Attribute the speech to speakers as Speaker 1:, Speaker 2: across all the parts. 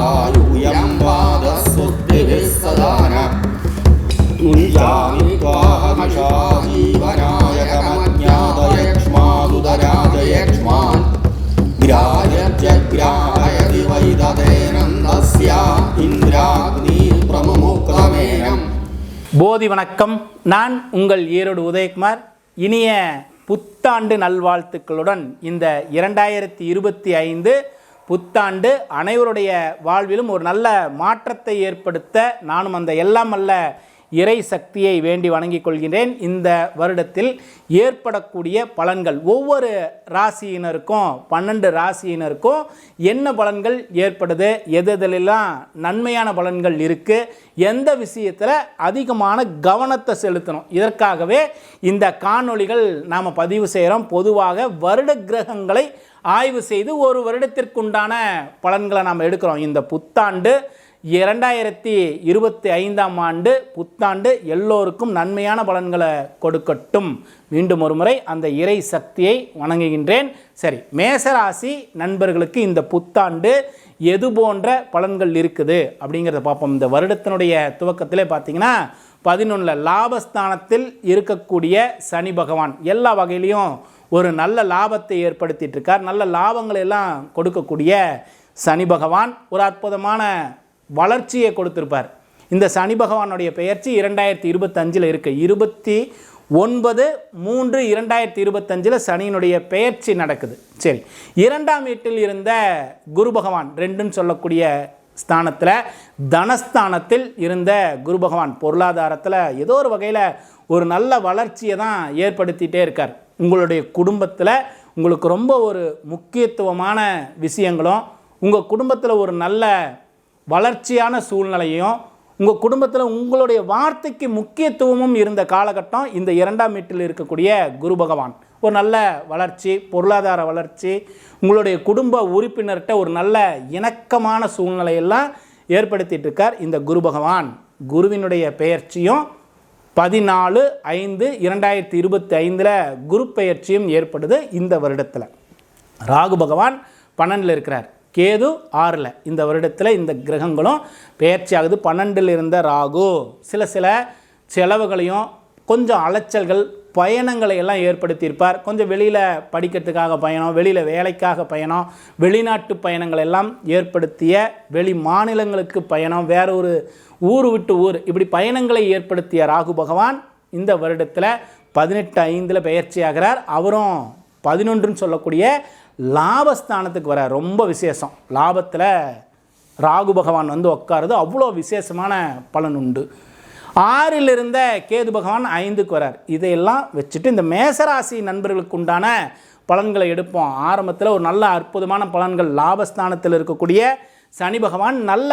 Speaker 1: दीर्घायुयं पादस्तुतिभिः सदा न तुञ्जामि त्वाहमिषा जीवनाय कमज्ञातयक्ष्मादुदराजयक्ष्मान् ग्राह्यत्यग्राहयति वै तदेनन्दस्य इन्द्राग्नी प्रमुमुक्तमेनम्
Speaker 2: போதி வணக்கம் நான் உங்கள் ஈரோடு உதயகுமார் இனிய புத்தாண்டு நல்வாழ்த்துக்களுடன் இந்த இரண்டாயிரத்தி இருபத்தி ஐந்து புத்தாண்டு அனைவருடைய வாழ்விலும் ஒரு நல்ல மாற்றத்தை ஏற்படுத்த நானும் அந்த எல்லாம் அல்ல இறை சக்தியை வேண்டி வணங்கிக் கொள்கிறேன் இந்த வருடத்தில் ஏற்படக்கூடிய பலன்கள் ஒவ்வொரு ராசியினருக்கும் பன்னெண்டு ராசியினருக்கும் என்ன பலன்கள் ஏற்படுது? எது நன்மையான பலன்கள் இருக்குது எந்த விஷயத்தில் அதிகமான கவனத்தை செலுத்தணும்? இதற்காகவே இந்த காணொளிகள் நாம் பதிவு செய்கிறோம் பொதுவாக வருட கிரகங்களை ஆய்வு செய்து ஒரு வருடத்திற்குண்டான பலன்களை நாம் எடுக்கிறோம். இந்த புத்தாண்டு இரண்டாயிரத்தி இருபத்தி ஐந்தாம் ஆண்டு புத்தாண்டு எல்லோருக்கும் நன்மையான பலன்களை கொடுக்கட்டும். மீண்டும் ஒரு முறை அந்த இறை சக்தியை வணங்குகின்றேன். சரி மேசராசி நண்பர்களுக்கு இந்த புத்தாண்டு எது போன்ற பலன்கள் இருக்குது அப்படிங்கிறத பார்ப்போம். இந்த வருடத்தினுடைய துவக்கத்திலே பார்த்தீங்கன்னா பதினொன்றில் லாபஸ்தானத்தில் இருக்கக்கூடிய சனி பகவான் எல்லா வகையிலையும் ஒரு நல்ல லாபத்தை ஏற்படுத்திட்டு இருக்கார். நல்ல லாபங்களை எல்லாம் கொடுக்கக்கூடிய சனி பகவான் ஒரு அற்புதமான வளர்ச்சியை கொடுத்துருப்பார். இந்த சனி பகவானுடைய பெயர்ச்சி இரண்டாயிரத்தி இருபத்தஞ்சில் இருக்குது இருபத்தி ஒன்பது மூன்று இரண்டாயிரத்தி இருபத்தஞ்சில் சனியினுடைய பெயர்ச்சி நடக்குது. சரி இரண்டாம் வீட்டில் இருந்த குரு பகவான் ரெண்டுன்னு சொல்லக்கூடிய ஸ்தானத்தில் தனஸ்தானத்தில் இருந்த குரு பகவான் பொருளாதாரத்தில் ஏதோ ஒரு வகையில் ஒரு நல்ல வளர்ச்சியை தான் ஏற்படுத்திகிட்டே இருக்கார். உங்களுடைய குடும்பத்தில் உங்களுக்கு ரொம்ப ஒரு முக்கியத்துவமான விஷயங்களும் உங்கள் குடும்பத்தில் ஒரு நல்ல வளர்ச்சியான சூழ்நிலையும் உங்கள் குடும்பத்தில் உங்களுடைய வார்த்தைக்கு முக்கியத்துவமும் இருந்த காலகட்டம் இந்த இரண்டாம் வீட்டில் இருக்கக்கூடிய குரு பகவான். ஒரு நல்ல வளர்ச்சி பொருளாதார வளர்ச்சி உங்களுடைய குடும்ப உறுப்பினர்கிட்ட ஒரு நல்ல இணக்கமான சூழ்நிலையெல்லாம் ஏற்படுத்திட்டு இருக்கார் இந்த குரு பகவான். குருவினுடைய பெயர்ச்சியும் பதினாலு ஐந்து இரண்டாயிரத்தி இருபத்தி ஐந்தில் குரு பெயர்ச்சியும் ஏற்படுது இந்த வருடத்தில். ராகு பகவான் பன்னெண்டில் இருக்கிறார். கேது ஆறில். இந்த வருடத்தில் இந்த கிரகங்களும் பெயர்ச்சி ஆகுது பன்னெண்டில் இருந்த ராகு. சில சில செலவுகளையும் கொஞ்சம் அலைச்சல்கள் பயணங்களை எல்லாம் ஏற்படுத்தியிருப்பார். கொஞ்சம் வெளியில் படிக்கிறதுக்காக பயணம் வெளியில் வேலைக்காக பயணம் வெளிநாட்டு பயணங்கள் எல்லாம் ஏற்படுத்திய வெளி மாநிலங்களுக்கு பயணம் வேற ஒரு ஊர் விட்டு ஊர். இப்படி பயணங்களை ஏற்படுத்திய ராகு பகவான் இந்த வருடத்தில் பதினெட்டு ஐந்தில் பெயர்ச்சி ஆகிறார் அவரும் பதினொன்றுன்னு சொல்லக்கூடிய லாபஸ்தானத்துக்கு வர ரொம்ப விசேஷம். லாபத்தில் ராகு பகவான் வந்து உட்காருது அவ்வளோ விசேஷமான பலன் உண்டு. ஆறில் இருந்த கேது பகவான் ஐந்துக்கு வரார். இதையெல்லாம் வச்சுட்டு இந்த மேசராசி நண்பர்களுக்கு உண்டான பலன்களை எடுப்போம். ஆரம்பத்தில் ஒரு நல்ல அற்புதமான பலன்கள் லாபஸ்தானத்தில் இருக்கக்கூடிய சனி பகவான் நல்ல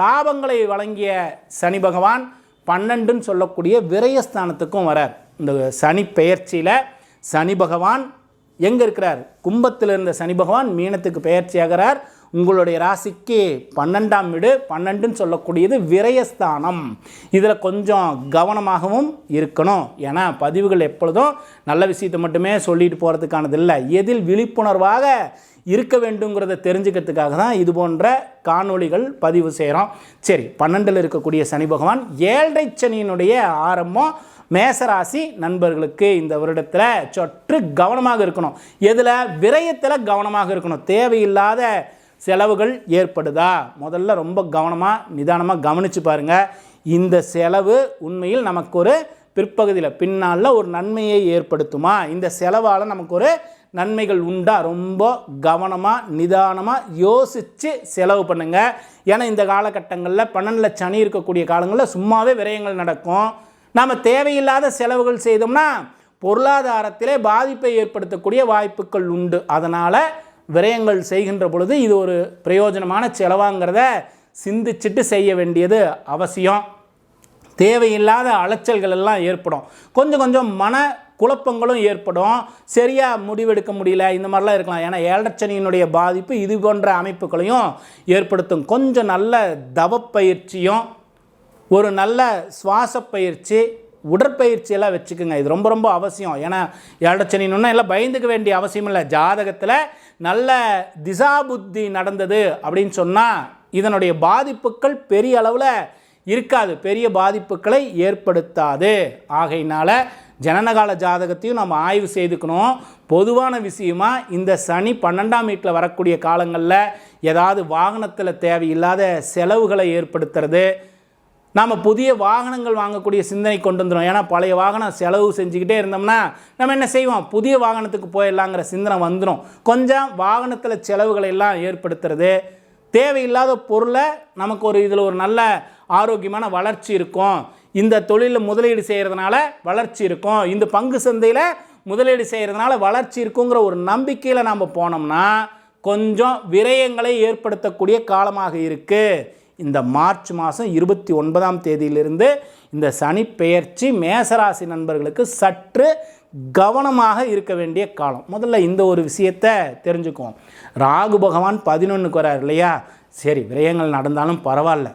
Speaker 2: லாபங்களை வழங்கிய சனி பகவான் பன்னெண்டுன்னு சொல்லக்கூடிய விரயஸ்தானத்துக்கும் வரார். இந்த சனி பெயர்ச்சியில் சனி பகவான் எங்கே இருக்கிறார்? கும்பத்தில் இருந்த சனி பகவான் மீனத்துக்கு பெயர்ச்சியாகிறார். உங்களுடைய ராசிக்கு பன்னெண்டாம் வீடு பன்னெண்டுன்னு சொல்லக்கூடியது விரயஸ்தானம். இதில் கொஞ்சம் கவனமாகவும் இருக்கணும். ஏன்னா பதிவுகள் எப்பொழுதும் நல்ல விஷயத்தை மட்டுமே சொல்லிட்டு போகிறதுக்கானது இல்லை எதில் விழிப்புணர்வாக இருக்க வேண்டுங்கிறத தெரிஞ்சுக்கிறதுக்காக தான் இது போன்ற காணொளிகள் பதிவு செய்கிறோம் சரி பன்னெண்டில் இருக்கக்கூடிய சனி பகவான் ஏழரை சனியினுடைய ஆரம்பம் மேசராசி நண்பர்களுக்கு இந்த வருடத்தில் சற்று கவனமாக இருக்கணும். எதில்? விரயத்தில் கவனமாக இருக்கணும். தேவையில்லாத செலவுகள் ஏற்படுதா? முதல்ல ரொம்ப கவனமாக நிதானமாக கவனித்து பாருங்கள் இந்த செலவு உண்மையில் நமக்கு ஒரு பிற்பகுதியில் பின்னால் ஒரு நன்மையை ஏற்படுத்துமா? இந்த செலவால் நமக்கு ஒரு நன்மைகள் உண்டா? ரொம்ப கவனமாக நிதானமாக யோசித்து செலவு பண்ணுங்கள் ஏன்னா இந்த காலகட்டங்களில் பன்னெண்டில் சனி இருக்கக்கூடிய காலங்களில் சும்மாவே விரயங்கள் நடக்கும். நாம் தேவையில்லாத செலவுகள் செய்தோம்னா பொருளாதாரத்திலே பாதிப்பை ஏற்படுத்தக்கூடிய வாய்ப்புகள் உண்டு. அதனால் விரயங்கள் செய்கின்ற பொழுது இது ஒரு பிரயோஜனமான செலவாங்கிறத சிந்திச்சுட்டு செய்ய வேண்டியது அவசியம். தேவையில்லாத அலைச்சல்கள் எல்லாம் ஏற்படும். கொஞ்சம் கொஞ்சம் மன குழப்பங்களும் ஏற்படும். சரியாக முடிவெடுக்க முடியல இந்த மாதிரிலாம் இருக்கலாம். ஏன்னா ஏழச்சனியினுடைய பாதிப்பு இது போன்ற அமைப்புகளையும் ஏற்படுத்தும். கொஞ்சம் நல்ல தவப்பயிற்சியும் ஒரு நல்ல சுவாச பயிற்சி உடற்பயிற்சியெல்லாம் வச்சுக்கோங்க. இது ரொம்ப ரொம்ப அவசியம். ஏன்னா ஏழச்சனின்னு எல்லாம் பயந்துக்க வேண்டிய அவசியம் இல்லை ஜாதகத்தில் நல்ல திசா புத்தி நடந்தது அப்படின்னு சொன்னால் இதனுடைய பாதிப்புகள் பெரிய அளவில் இருக்காது. பெரிய பாதிப்புகளை ஏற்படுத்தாது. ஆகையினால ஜனனகால ஜாதகத்தையும் நம்ம ஆய்வு செய்துக்கணும். பொதுவான விஷயமா இந்த சனி பன்னெண்டாம் வீட்டில் வரக்கூடிய காலங்களில் ஏதாவது வாகனத்தில் தேவையில்லாத செலவுகளை ஏற்படுத்துறது நாம் புதிய வாகனங்கள் வாங்கக்கூடிய சிந்தனை கொண்டு வந்துடும் ஏன்னா பழைய வாகனம் செலவு செஞ்சுக்கிட்டே இருந்தோம்னா நம்ம என்ன செய்வோம்? புதிய வாகனத்துக்கு போயிடலாங்கிற சிந்தனை வந்துடும் கொஞ்சம் வாகனத்தில் செலவுகளை எல்லாம் ஏற்படுத்துறது. தேவையில்லாத பொருளை நமக்கு ஒரு இதில் ஒரு நல்ல ஆரோக்கியமான வளர்ச்சி இருக்கும். இந்த தொழிலில் முதலீடு செய்கிறதுனால வளர்ச்சி இருக்கும். இந்த பங்கு சந்தையில் முதலீடு செய்கிறதுனால வளர்ச்சி இருக்குங்கிற ஒரு நம்பிக்கையில் நாம் போனோம்னா கொஞ்சம் விரயங்களை ஏற்படுத்தக்கூடிய காலமாக இருக்குது இந்த மார்ச் மாதம் இருபத்தி ஒன்பதாம் தேதியிலிருந்து இந்த சனி பெயர்ச்சி மேசராசி நண்பர்களுக்கு சற்று கவனமாக இருக்க வேண்டிய காலம். முதல்ல இந்த ஒரு விஷயத்தை தெரிஞ்சுக்குவோம். ராகு பகவான் பதினொன்றுக்கு வரார் இல்லையா? சரி விரயங்கள் நடந்தாலும் பரவாயில்ல.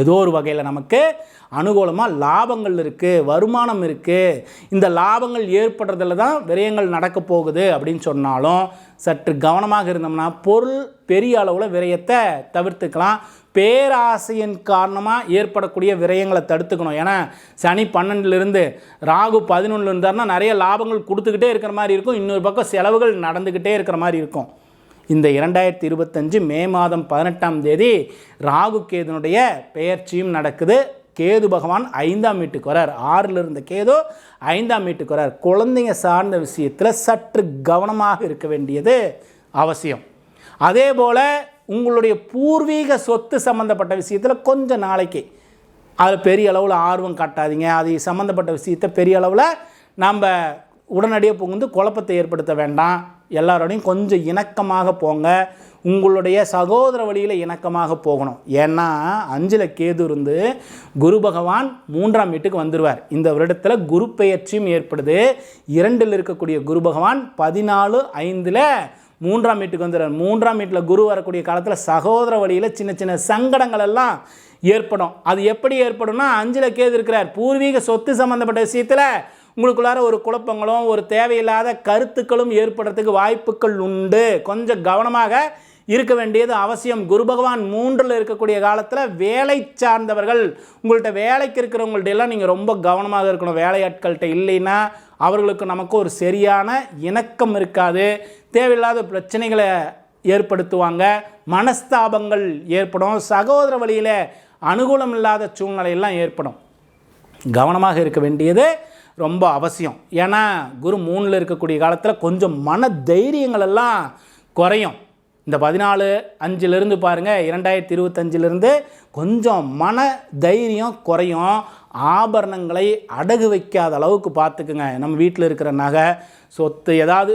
Speaker 2: ஏதோ ஒரு வகையில் நமக்கு அனுகூலமாக லாபங்கள் இருக்குது வருமானம் இருக்குது இந்த லாபங்கள் ஏற்படுறதுல தான் விரயங்கள் நடக்க போகுது அப்படின்னு சொன்னாலும் சற்று கவனமாக இருந்தோம்னா பொருள் பெரிய அளவில் விரயத்தை தவிர்த்துக்கலாம். பேராசையின் காரணமாக ஏற்படக்கூடிய விரயங்களை தடுத்துக்கணும். ஏன்னா சனி பன்னெண்டுலேருந்து ராகு பதினொன்றில் இருந்தாருன்னா நிறைய லாபங்கள் கொடுத்துக்கிட்டே இருக்கிற மாதிரி இருக்கும். இன்னொரு பக்கம் செலவுகள் நடந்துக்கிட்டே இருக்கிற மாதிரி இருக்கும். இந்த இரண்டாயிரத்தி இருபத்தஞ்சு மே மாதம் பதினெட்டாம் தேதி ராகு கேதுனுடைய பெயர்ச்சியும் நடக்குது. கேது பகவான் ஐந்தாம் வீட்டுக்கு வரார். ஆறில் இருந்த கேது ஐந்தாம் வீட்டுக்கு வரார். குழந்தைங்க சார்ந்த விஷயத்தில் சற்று கவனமாக இருக்க வேண்டியது அவசியம். அதே போல் உங்களுடைய பூர்வீக சொத்து சம்மந்தப்பட்ட விஷயத்தில் கொஞ்சம் நாளைக்கு. அதில் பெரிய அளவில் ஆர்வம் காட்டாதீங்க. அது சம்மந்தப்பட்ட விஷயத்தை பெரிய அளவில் நம்ம உடனடியாக புகுந்து குழப்பத்தை ஏற்படுத்த வேண்டாம். எல்லாரோடையும் கொஞ்சம் இணக்கமாக போங்க. உங்களுடைய சகோதர வழியில் இணக்கமாக போகணும். ஏன்னா அஞ்சில் கேது இருந்து குரு பகவான் மூன்றாம் வீட்டுக்கு வந்துடுவார் இந்த வருடத்தில் குரு பெயர்ச்சியும் ஏற்படுது. இரண்டில் இருக்கக்கூடிய குரு பகவான் பதினாலு ஐந்தில் மூன்றாம் வீட்டுக்கு வந்துடுறார் மூன்றாம் வீட்டில் குரு வரக்கூடிய காலத்தில் சகோதர வழியில் சின்ன சின்ன சங்கடங்கள் எல்லாம் ஏற்படும். அது எப்படி ஏற்படும்னா அஞ்சில் கேது இருக்கிறார். பூர்வீக சொத்து சம்மந்தப்பட்ட விஷயத்தில் உங்களுக்குள்ளார ஒரு குழப்பங்களும் ஒரு தேவையில்லாத கருத்துக்களும் ஏற்படுறதுக்கு வாய்ப்புகள் உண்டு. கொஞ்சம் கவனமாக இருக்க வேண்டியது அவசியம். குரு பகவான் மூன்றில் இருக்கக்கூடிய காலத்தில் வேலை சார்ந்தவர்கள். உங்கள்கிட்ட வேலைக்கு இருக்கிறவங்கள்ட்ட எல்லாம் நீங்கள் ரொம்ப கவனமாக இருக்கணும். வேலையாட்கள்கிட்ட இல்லைன்னா அவர்களுக்கு நமக்கு ஒரு சரியான இணக்கம் இருக்காது. தேவையில்லாத பிரச்சனைகளை ஏற்படுத்துவாங்க. மனஸ்தாபங்கள் ஏற்படும். சகோதர வழியில் அனுகூலம் இல்லாத சூழ்நிலையெல்லாம் ஏற்படும். கவனமாக இருக்க வேண்டியது ரொம்ப அவசியம். ஏன்னா குரு மூணில் இருக்கக்கூடிய காலத்தில் கொஞ்சம் மன தைரியங்கள் எல்லாம் குறையும். இந்த பதினாலு அஞ்சிலிருந்து பாருங்கள் இரண்டாயிரத்தி இருபத்தஞ்சிலிருந்து கொஞ்சம் மன தைரியம் குறையும். ஆபரணங்களை அடகு வைக்காத அளவுக்கு பார்த்துக்குங்க. நம்ம வீட்டில் இருக்கிற நகை சொத்து ஏதாவது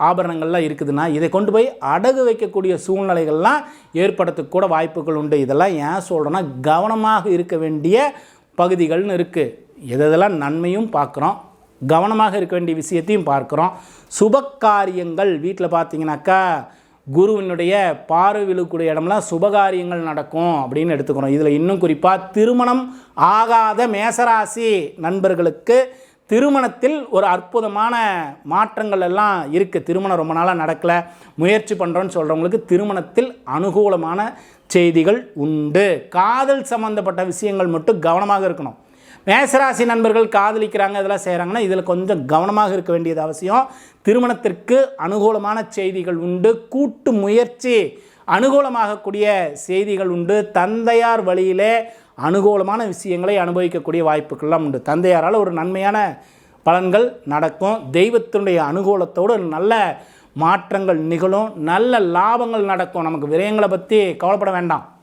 Speaker 2: ஆபரணங்கள்லாம் இருக்குதுன்னா இதை கொண்டு போய் அடகு வைக்கக்கூடிய சூழ்நிலைகள்லாம் ஏற்படுறதுக்கு கூட வாய்ப்புகள் உண்டு. இதெல்லாம் ஏன் சொல்கிறேன்னா கவனமாக இருக்க வேண்டிய பகுதிகள்னு இருக்குது எதெல்லாம் நன்மையும் பார்க்குறோம் கவனமாக இருக்க வேண்டிய விஷயத்தையும் பார்க்குறோம். சுப காரியங்கள் வீட்டில் பார்த்தீங்கன்னாக்கா குருவினுடைய பார்வை விழுக்கூடிய இடம்லாம் சுபகாரியங்கள் நடக்கும் அப்படின்னு எடுத்துக்கிறோம். இதில் இன்னும் குறிப்பாக திருமணம் ஆகாத மேசராசி நண்பர்களுக்கு திருமணத்தில் ஒரு அற்புதமான மாற்றங்கள் எல்லாம் இருக்குது திருமணம் ரொம்ப நாளாக நடக்கலை. முயற்சி பண்ணுறோன்னு சொல்கிறவங்களுக்கு திருமணத்தில் அனுகூலமான செய்திகள் உண்டு. காதல் சம்பந்தப்பட்ட விஷயங்கள் மட்டும் கவனமாக இருக்கணும். மேசராசி நண்பர்கள் காதலிக்கிறாங்க இதெல்லாம் செய்கிறாங்கன்னா இதில் கொஞ்சம் கவனமாக இருக்க வேண்டியது அவசியம். திருமணத்திற்கு அனுகூலமான செய்திகள் உண்டு. கூட்டு முயற்சி அனுகூலமாகக்கூடிய செய்திகள் உண்டு. தந்தையார் வழியிலே அனுகூலமான விஷயங்களை அனுபவிக்கக்கூடிய வாய்ப்புகள்லாம் உண்டு. தந்தையாரால் ஒரு நன்மையான பலன்கள் நடக்கும். தெய்வத்தினுடைய அனுகூலத்தோடு நல்ல மாற்றங்கள் நிகழும். நல்ல லாபங்கள் நடக்கும். நமக்கு விரயங்களை பற்றி கவலைப்பட வேண்டாம்.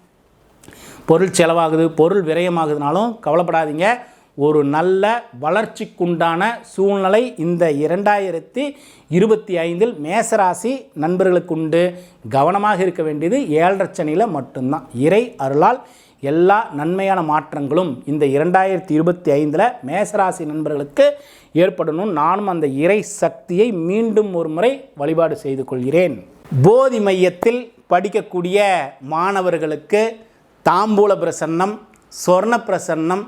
Speaker 2: பொருள் செலவாகுது பொருள் விரயமாகுதுனாலும் கவலைப்படாதீங்க. ஒரு நல்ல வளர்ச்சிக்குண்டான சூழ்நிலை இந்த இரண்டாயிரத்தி இருபத்தி ஐந்தில் மேசராசி நண்பர்களுக்கு உண்டு கவனமாக இருக்க வேண்டியது ஏழரை மட்டும்தான். இறை அருளால் எல்லா நன்மையான மாற்றங்களும் இந்த இரண்டாயிரத்தி இருபத்தி ஐந்தில் மேசராசி நண்பர்களுக்கு ஏற்படணும். நானும் அந்த இறை சக்தியை மீண்டும் ஒரு முறை வழிபாடு செய்து கொள்கிறேன். போதி மையத்தில் படிக்கக்கூடிய மாணவர்களுக்கு தாம்பூல பிரசன்னம் சொர்ண பிரசன்னம்